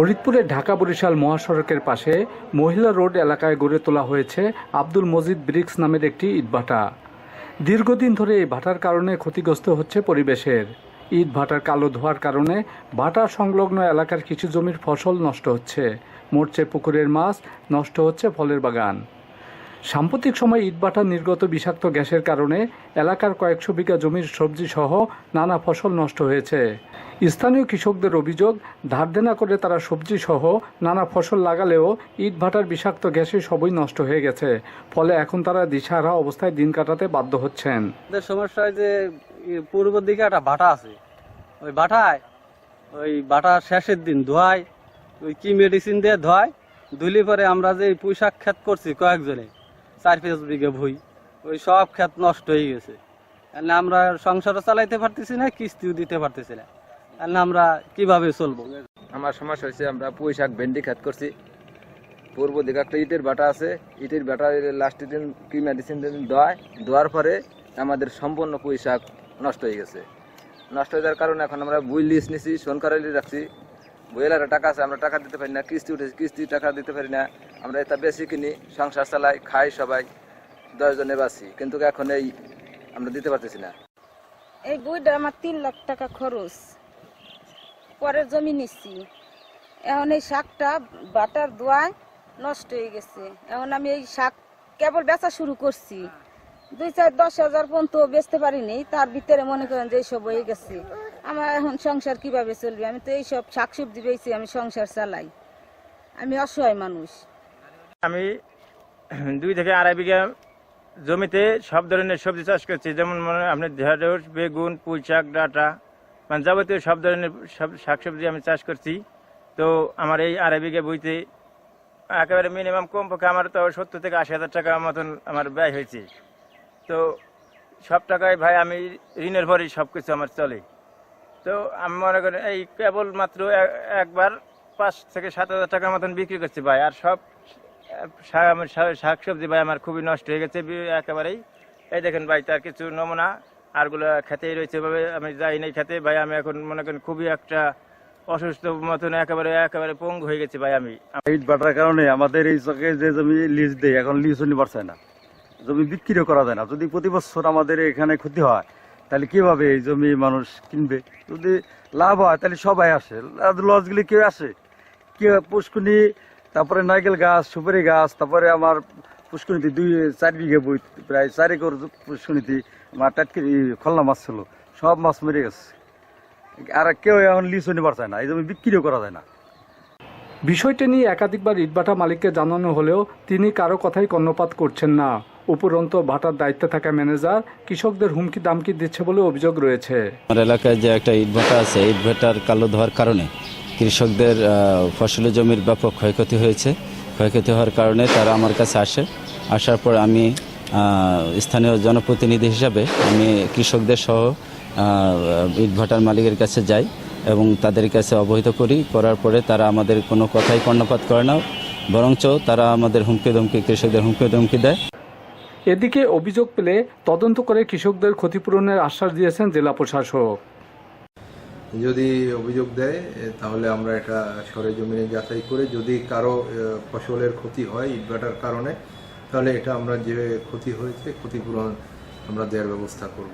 ফরিদপুরের ঢাকা বরিশাল মহাসড়কের পাশে মহিলা রোড এলাকায় গড়ে তোলা হয়েছে আব্দুল মজিদ ব্রিক্স নামের একটি ইটভাটা। দীর্ঘদিন ধরে এই ভাটার কারণে ক্ষতিগ্রস্ত হচ্ছে পরিবেশের। ইট ভাটার কালো ধোয়ার কারণে ভাটা সংলগ্ন এলাকার কিছু জমির ফসল নষ্ট হচ্ছে। মরছে পুকুরের মাছ নষ্ট হচ্ছে ফলের বাগান। সাম্প্রতিক সময় ইটভাটা নির্গত বিষাক্ত গ্যাসের কারণে এলাকার কয়েকশো বিঘা জমির সবজি সহ নানা ফসল নষ্ট হয়েছে। স্থানীয় কৃষকদের অভিযোগ ধার দেনা করে তারা সবজি সহ নানা ফসল লাগালেও ইটভাটার বিষাক্ত গ্যাসে সবই নষ্ট হয়ে গেছে। ফলে এখন তারা দিশাহারা অবস্থায় দিন কাটাতে বাধ্য হচ্ছেন। সমস্যা যে পূর্ব দিকে একটা ভাটা আছে। ওই ভাটায়, ওই ভাটা শেষের দিন ধোয়ায়, ওই কি মেডিসিন দিয়ে ধোয়ায়, ধুলি পরে আমরা যে পুঁই শাক ক্ষেত করছি কয়েকজনে চার পাঁচ বিঘে ভুই। ওই সব ক্ষেত নষ্ট হয়ে গেছে। তাহলে আমরা সংসারও চালাইতে পারতেছি না, কিস্তিও দিতে পারতেছি না। তাহলে আমরা কীভাবে চলবো? আমার সমস্যা হয়েছে, আমরা পুঁই শাক, ভেন্ডি খাত করছি। পূর্ব দিকে একটা ইটের বাটা আছে। ইটের বাটা লাস্টের দিন কি মেডিসিন দিন দোয়ায়। দোয়ার পরে আমাদের সম্পূর্ণ পুঁই শাক নষ্ট হয়ে গেছে। নষ্ট হয়ে যাওয়ার কারণে এখন আমরা বই লিস নিছি, সোনকারালি রাখছি। বইয়ের টাকা আছে, আমরা টাকা দিতে পারি না, কিস্তি উঠেছি, কিস্তি টাকা দিতে পারি না। আমরা এটা বেশি কিনি, সংসার চালাই, খাই সবাই দশজনে বাঁচি, কিন্তু এখন এই আমরা দিতে পারতেছি না। এই বইটা আমার তিন লাখ টাকা খরচ। পরের জমি নিচ্ছি এখন এই শাকটা বাটার দোয়ায় নষ্ট হয়ে গেছে। এখন আমি এই শাক কেবল বেচা শুরু করছি। দুই চার দশ হাজার পর্যন্ত বেচতে পারিনি, তার ভিতরে মনে করেন যে এইসব হয়ে গেছে। আমার এখন সংসার কীভাবে চলবে? আমি তো এইসব শাকসবজি বেচি আমি সংসার চালাই। আমি অসহায় মানুষ। আমি দুই থেকে আড়াই বিঘা জমিতে সব ধরনের সবজি চাষ করছি। যেমন মনে আপনার ঢেঁড়স, বেগুন পুঁই শাক ডাঁটা মানে যাবতীয় সব ধরনের সব শাকসবজি আমি চাষ করছি। তো আমার এই আড়াই বিঘা বইতে একেবারে মিনিমাম কমপক্ষে আমার তো সত্তর থেকে আশি হাজার টাকা মতন আমার ব্যয় হয়েছে। তো সব টাকায় ভাই আমি ঋণের ভরেই সব কিছু আমার চলে। তো আমি মনে করি এই কেবল মাত্র একবার পাঁচ থেকে সাত হাজার টাকার মতন বিক্রি করছি ভাই, আর সব শা- আমার শা- শাকসবজি ভাই আমার খুবই নষ্ট হয়ে গেছে একেবারেই। এই দেখেন ভাই, তার কিছু নমুনা, আরগুলো খেতেই রয়েছে ভাবে আমি যাই নাই খেতে। ভাই, আমি এখন মনে করেন খুবই একটা অসুস্থ মতন একেবারে একেবারে পঙ্গু হয়ে গেছি ভাই আমি। ইট ভাটার কারণে আমাদের এই চকে যে জমি লিজ দেয়, এখন লিজ নিতে পারছে না। জমি বিক্রিও করা যায় না। যদি প্রতি বছর আমাদের এখানে ক্ষতি হয় তাহলে কীভাবে এই জমি মানুষ কিনবে? যদি লাভ হয়, তাহলে সবাই আসে। লস গুলি কেউ আসে? কেউ পুষ্কুনি তারপরে নারকেল গাছ, সুপারি গাছ, তারপরে আমার পুষ্কুনিতে দুই, চার বিঘে বই, প্রায় চার একর পুষ্কুনিতে আমার টাটকি খলনা মাছ ছিল। সব মাছ মরে গেছে। আর কেউ এখন নিতে পারছে না, এই জমি বিক্রিও করা যায় না। বিষয়টি নিয়ে একাধিকবার ইটভাটা মালিককে জানানো হলেও তিনি কারও কথাই কর্ণপাত করছেন না। উপরন্ত ভাটার দায়িত্বে থাকা ম্যানেজার কৃষকদের হুমকি দামকি দিচ্ছে বলে অভিযোগ রয়েছে। আমার এলাকায় যে একটা ইটভাটা আছে ইটভাটার কালো ধোয়ার কারণে কৃষকদের ফসলের জমির ব্যাপক ক্ষয়ক্ষতি হয়েছে। ক্ষয়ক্ষতি হওয়ার কারণে তারা আমার কাছে আসে। আসার পর আমি স্থানীয় জনপ্রতিনিধি হিসাবে আমি কৃষকদের সহ ইটভাটার মালিকের কাছে যাই এবং তাদের কাছে অবহিত করি। করার পরে তারা আমাদের কোনো কথাই কর্ণপাত করে না, বরঞ্চ তারা আমাদের হুমকি ধমকি কৃষকদের হুমকি ধমকি দেয়। এদিকে অভিযোগ পেলে তদন্ত করে কৃষকদের ক্ষতিপূরণের আশ্বাস দিয়েছেন জেলা প্রশাসক। যদি অভিযোগ দেয় তাহলে আমরা এটা সরেজমিনে যাচাই করে যদি কারও ফসলের ক্ষতি হয় ইটভাটার কারণে, তাহলে এটা আমরা যে ক্ষতি হয়েছে, ক্ষতিপূরণ আমরা দেওয়ার ব্যবস্থা করব।